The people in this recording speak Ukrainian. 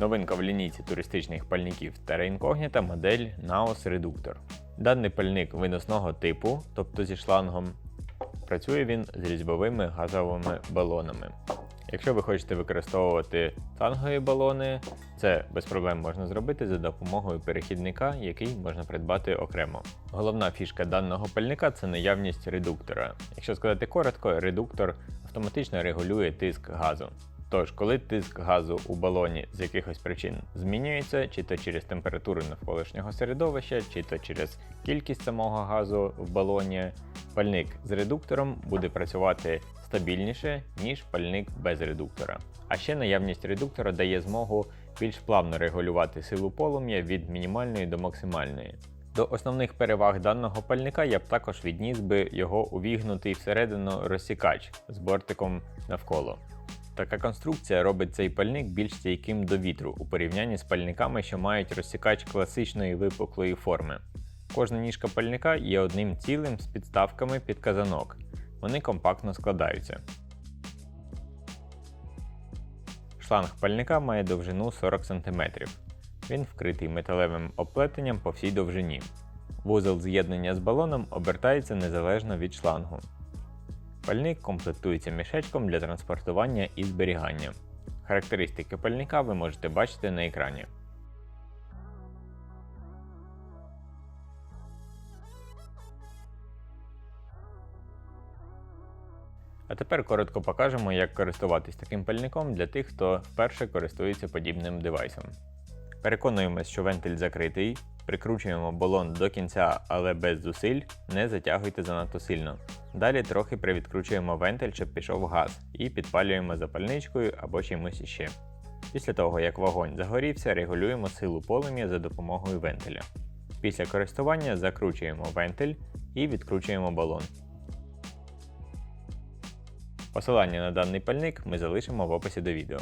Новинка в лінійці туристичних пальників Terra Incognita модель Naos Reductor. Даний пальник виносного типу, тобто зі шлангом, працює він з різьбовими газовими балонами. Якщо ви хочете використовувати тангові балони, це без проблем можна зробити за допомогою перехідника, який можна придбати окремо. Головна фішка даного пальника це наявність редуктора. Якщо сказати коротко, редуктор автоматично регулює тиск газу. Тож, коли тиск газу у балоні з якихось причин змінюється, чи то через температуру навколишнього середовища, чи то через кількість самого газу в балоні, пальник з редуктором буде працювати стабільніше, ніж пальник без редуктора. А ще наявність редуктора дає змогу більш плавно регулювати силу полум'я від мінімальної до максимальної. До основних переваг даного пальника я б також відніс би його увігнутий всередину розсікач з бортиком навколо. Така конструкція робить цей пальник більш стійким до вітру у порівнянні з пальниками, що мають розсікач класичної випуклої форми. Кожна ніжка пальника є одним цілим з підставками під казанок. Вони компактно складаються. Шланг пальника має довжину 40 см. Він вкритий металевим оплетенням по всій довжині. Вузол з'єднання з балоном обертається незалежно від шлангу. Пальник комплектується мішечком для транспортування і зберігання. Характеристики пальника ви можете бачити на екрані. А тепер коротко покажемо, як користуватись таким пальником для тих, хто вперше користується подібним девайсом. Переконуємось, що вентиль закритий, прикручуємо балон до кінця, але без зусиль, не затягуйте занадто сильно. Далі трохи привідкручуємо вентиль, щоб пішов газ, і підпалюємо запальничкою або чимось іще. Після того, як вогонь загорівся, регулюємо силу полум'я за допомогою вентиля. Після користування закручуємо вентиль і відкручуємо балон. Посилання на даний пальник ми залишимо в описі до відео.